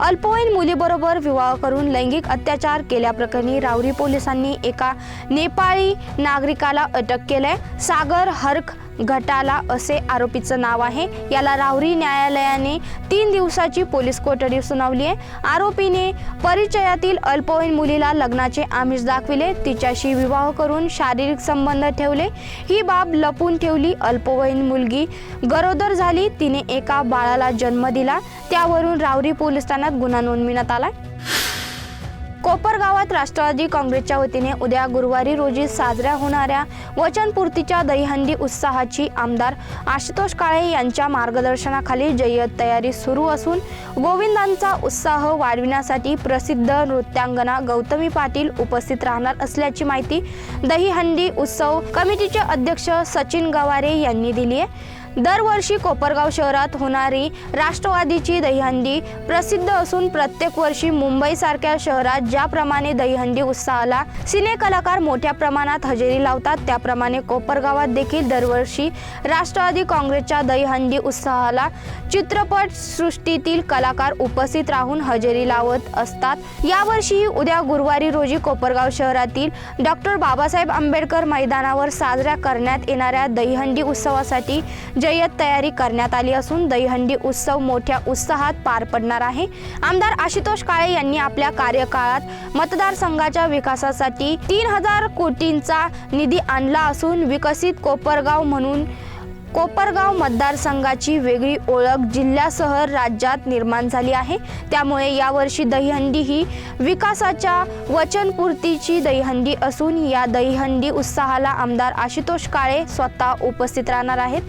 अल्पवयीन मुलीबरोबर विवाह करून लैंगिक अत्याचार केल्याप्रकरणी रावरी पोलिसांनी एका नेपाळी नागरिकाला अटक केलंय सागर हर्क घटाला असे आरोपीचं नाव आहे. याला राहुरी न्यायालयाने तीन दिवसाची पोलीस कोठडी सुनावली आहे. आरोपीने परिचयातील अल्पवयीन मुलीला लग्नाचे आमिष दाखविले. तिच्याशी विवाह करून शारीरिक संबंध ठेवले. ही बाब लपून ठेवली. अल्पवयीन मुलगी गरोदर झाली. तिने एका बाळाला जन्म दिला. त्यावरून रावरी पोलीस ठाण्यात गुन्हा नोंदविण्यात आला. कोपरगावात राष्ट्रवादी काँग्रेसच्या वतीने उद्या गुरुवारी रोजी साजऱ्या होणाऱ्या वचनपूर्तीच्या दहीहंडी उत्साहाची आमदार आशुतोष काळे यांच्या मार्गदर्शनाखाली जय्यत तयारी सुरू असून गोविंदांचा उत्साह वाढविण्यासाठी प्रसिद्ध नृत्यांगना गौतमी पाटील उपस्थित राहणार असल्याची माहिती दहीहंडी उत्सव कमिटीचे अध्यक्ष सचिन गवारे यांनी दिली आहे. दरवर्षी कोपरगाव शहरात होणारी राष्ट्रवादीची दहीहंडी प्रसिद्ध असून प्रत्येक वर्षी मुंबईसारख्या शहरात ज्याप्रमाणे दहीहंडी उत्साहाला सिने कलाकार मोठ्या प्रमाणात हजेरी लावतात त्याप्रमाणे कोपरगावात देखील दरवर्षी राष्ट्रवादी काँग्रेसच्या दहीहंडी उत्साहाला चित्रपट सृष्टीतील कलाकार उपस्थित राहून हजेरी लावत असतात. यावर्षीही उद्या गुरुवारी रोजी कोपरगाव शहरातील डॉक्टर बाबासाहेब आंबेडकर मैदानावर साजऱ्या करण्यात येणाऱ्या दहीहंडी उत्सवासाठी जय्यत तयारी करण्यात आली असून दहीहंडी उत्सव मोठ्या उत्साहात पार पडणार आहे. आमदार आशुतोष काळे यांनी आपल्या कार्यकाळात मतदारसंघाच्या विकासासाठी तीन हजार कोटींचा निधी आणला असून विकसित कोपरगाव म्हणून कोपरगाव मतदारसंघाची वेगळी ओळख जिल्ह्यासह राज्यात निर्माण झाली आहे. त्यामुळे यावर्षी दहीहंडी ही विकासाच्या वचनपूर्तीची दहीहंडी असून या दहीहंडी उत्साहाला आमदार आशुतोष काळे स्वतः उपस्थित राहणार आहेत.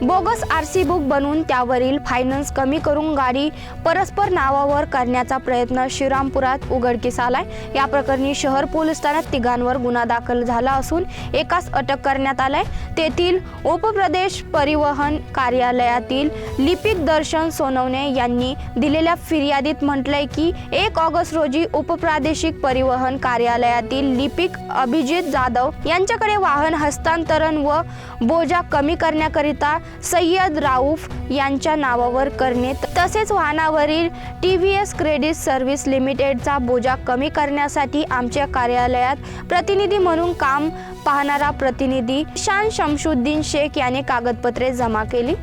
बोगस आर सी बुक बनवून त्यावरील फायनान्स कमी करून गाडी परस्पर नावावर करण्याचा प्रयत्न श्रीरामपुरात उघडकीस आलाय या प्रकरणी शहर पोलीस ठाण्यात तिघांवर गुन्हा दाखल झाला असून एकास अटक करण्यात आलाय. तेथील उपप्रदेश परिवहन कार्यालयातील लिपिक दर्शन सोनवणे यांनी दिलेल्या फिर्यादीत म्हटलंय की एक ऑगस्ट रोजी उपप्रादेशिक परिवहन कार्यालयातील लिपिक अभिजित जाधव यांच्याकडे वाहन हस्तांतरण व बोजा कमी करण्याकरिता सय्यद राऊफ यांच्या नावावर करणे. तसेच वाहनावरील T V S credit service लिमिटेडचा बोजा कमी करण्यासाठी आमच्या कार्यालयात प्रतिनिधी म्हणून काम पाहणारा प्रतिनिधी शान शमशुद्दीन शेख याने कागदपत्रे जमा केली.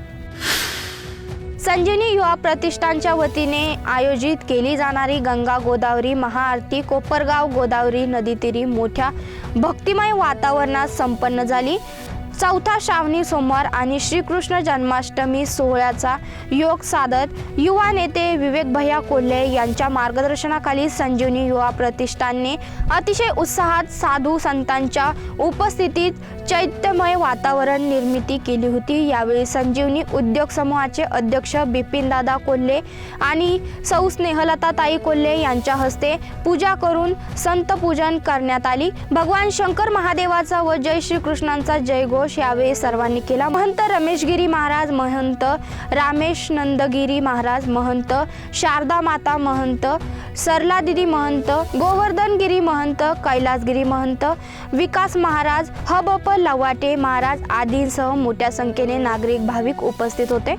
संजीवनी युवा प्रतिष्ठानच्या वतीने आयोजित केली जाणारी गंगा गोदावरी महाआरती कोपरगाव गोदावरी नदीतीरी मोठ्या भक्तिमय वातावरणात संपन्न झाली. चौथा श्रावणी सोमवार आणि श्रीकृष्ण जन्माष्टमी सोहळ्याचा योग साधत युवा नेते विवेक भैया कोल्हे यांच्या मार्गदर्शनाखाली संजीवनी युवा प्रतिष्ठानने अतिशय उत्साहात साधू संतांच्या उपस्थितीत चैत्यमय वातावरण निर्मिती केली होती. यावेळी संजीवनी उद्योग समूहाचे अध्यक्ष बिपिनदादा कोल्हे आणि सौ स्नेहलताताई कोल्हे यांच्या हस्ते पूजा करून संत पूजन करण्यात आली. भगवान शंकर महादेवाचा व जय श्रीकृष्णांचा जयघोष यावेळी सर्वांनी केला महंत. रमेशगिरी महाराज महंत रामेश नंदगिरी महाराज महंत शारदा माता महंत सरला दिदी महंत गोवर्धनगिरी महंत कैलासगिरी महंत विकास महाराज हबप लवाटे महाराज आदींसह मोठ्या संख्येने नागरिक भाविक उपस्थित होते.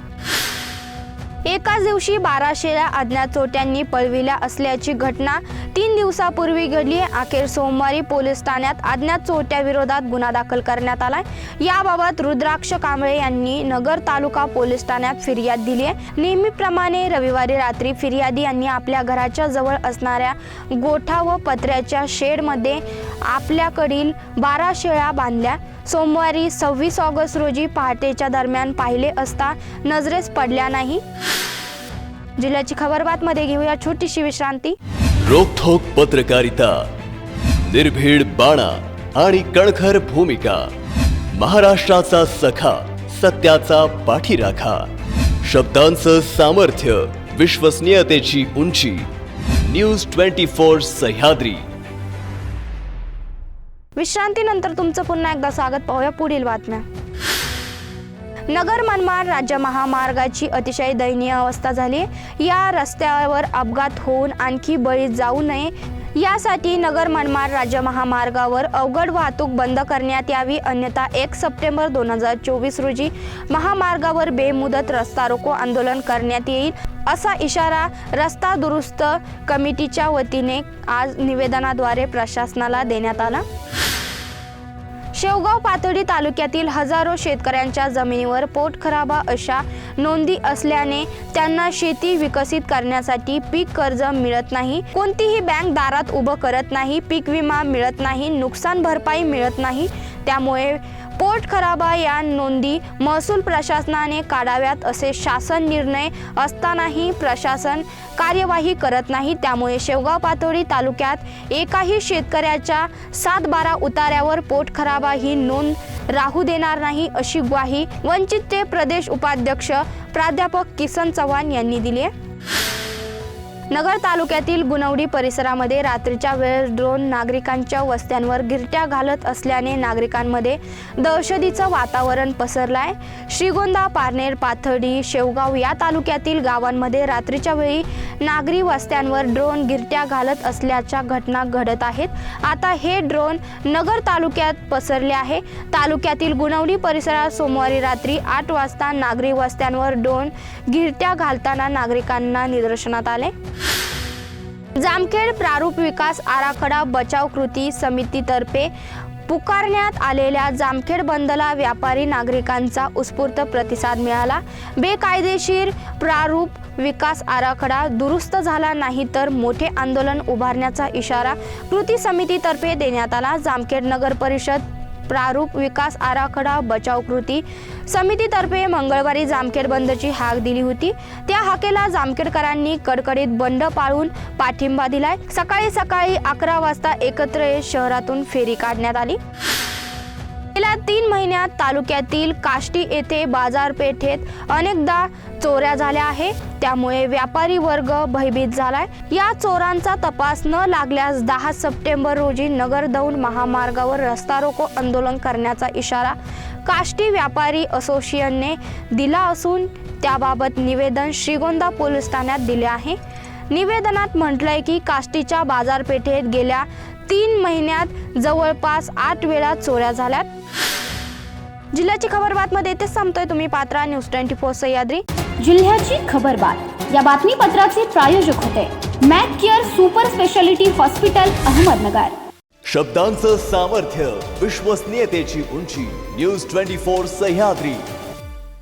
एकाच दिवशी बाराशेला अज्ञात चोट्यांनी पळविल्या असल्याची घटना तीन दिवसापूर्वी घडली. अखेर सोमवारी पोलीस ठाण्यात अज्ञात चोट्याविरोधात गुन्हा दाखल करण्यात आला याबाबत रुद्राक्ष कांबळे यांनी नगर तालुका पोलीस ठाण्यात फिर्याद दिली आहे. नेहमीप्रमाणे रविवारी रात्री फिर्यादी यांनी आपल्या घराच्या जवळ असणाऱ्या गोठा व पत्र्याच्या शेडमध्ये आपल्याकडील बारा शेळ्या बांधल्या. सोमवारी सव्वीस ऑगस्ट रोजी पहाटेच्या दरम्यान पाहिले असता नजरेस पडल्या नाही. जिल्ह्याची खबरबातमध्ये घेऊया छोटीशी विश्रांती. रोखोक पत्रकारिता निर्भीड बाणा आणि कणखर भूमिका महाराष्ट्राचा सखा सत्याचा पाठीराखा शब्दांचं सामर्थ्य विश्वसनीयतेची उंची न्यूज ट्वेंटी फोर सह्याद्री. विश्रांतीनंतर तुमचं पुन्हा एकदा स्वागत पाहूया पुढील बातम्या. नगर मनमाड राज्य महामार्गाची अतिशय दयनीय अवस्था झाली. या रस्त्यावर अपघात होऊन आणखी बळी जाऊ नये. यासाठी नगर मनमाड राज्य महामार्गावर अवघड वाहतूक बंद करण्यात यावी. अन्यथा एक सप्टेंबर दोन हजार चोवीस रोजी महामार्गावर बेमुदत रस्ता रोको आंदोलन करण्यात येईल असा इशारा रस्ता दुरुस्त कमिटीच्या वतीने आज निवेदनाद्वारे प्रशासनाला देण्यात आला. शेवगाव पातळी तालुक्यातील हजारो शेतकऱ्यांच्या जमिनीवर पोटखराबा अशा नोंदी असल्याने त्यांना शेती विकसित करण्यासाठी पीक कर्ज मिळत नाही. कोणतीही बँक दारात उभं करत नाही पीक विमा मिळत नाही नुकसान भरपाई मिळत नाही. त्यामुळे पोटखराबा या नोंदी महसूल प्रशासनाने काढाव्यात असे शासन निर्णय असतानाही प्रशासन कार्यवाही करत नाही. त्यामुळे शेवगाव पातोडी तालुक्यात एकाही शेतकऱ्याच्या सात बारा उतार्यावर पोटखराबा ही नोंद राहू देणार नाही अशी ग्वाही वंचितचे प्रदेश उपाध्यक्ष प्राध्यापक किसन चव्हाण यांनी दिली आहे. नगर तालुक्यातील गुनवडी परिसरामध्ये रात्रीच्या वेळेस ड्रोन नागरिकांच्या वस्त्यांवर गिरट्या घालत असल्याने नागरिकांमध्ये दहशतीचं वातावरण पसरलं आहे श्रीगोंदा पारनेर पाथर्डी शेवगाव या तालुक्यातील गावांमध्ये रात्रीच्या वेळी नागरी वस्त्यांवर ड्रोन गिरट्या घालत असल्याच्या घटना घडत आहेत. आता हे ड्रोन नगर तालुक्यात पसरले आहे. तालुक्यातील गुणवणी परिसरात सोमवारी रात्री आठ वाजता नागरी वस्त्यांवर ड्रोन गिरट्या घालताना नागरिकांना निदर्शनात आले. जामखेड प्रारूप विकास आराखडा बचाव कृती समितीतर्फे पुकारण्यात आलेल्या जामखेड बंदला व्यापारी नागरिकांचा उत्स्फूर्त प्रतिसाद मिळाला. बेकायदेशीर प्रारूप विकास आराखडा दुरुस्त झाला नाही तर मोठे आंदोलन उभारण्याचा इशारा कृती समितीतर्फे देण्यात आला. जामखेड नगर परिषद प्रारूप विकास आराखडा बचाव कृती समितीतर्फे मंगळवारी जामखेड बंदची हाक दिली होती. त्या हाकेला जामखेडकरांनी कडकडीत बंड पाळून पाठिंबा दिलाय. सकाळी सकाळी अकरा वाजता एकत्र येत शहरातून फेरी काढण्यात आली. गेल्या तीन महिन्यात तालुक्यातील काष्टी येथे बाजारपेठेत अनेकदा चोऱ्या झाल्या आहे त्यामुळे व्यापारी वर्ग भयभीत झालाय. या चोरांचा तपास न लागल्यास दहा सप्टेंबर रोजी नगर दौंड महामार्गावर रस्ता रोको आंदोलन करण्याचा इशारा काष्टी व्यापारी असोसिएशनने दिला असून त्याबाबत निवेदन श्रीगोंदा पोलीस ठाण्यात दिले आहे. निवेदनात म्हटलंय की काष्टीच्या बाजारपेठेत गेल्या तीन महिन्यात जवळपास आठ वेळा चोऱ्या झाल्यात. जिल्ह्याची खबर बातमध्ये इथेच थांबतोय तुम्ही. पात्रा न्यूज ट्वेंटी फोर सह्याद्री. जिल्ह्याची खबरबात या बातमीपत्राचे प्रायोजक होते. Mac Care super speciality hospital Ahmednagar. शब्दांचं सामर्थ्य विश्वसनीयतेची उंची न्यूज ट्वेंटी फोर सह्याद्री.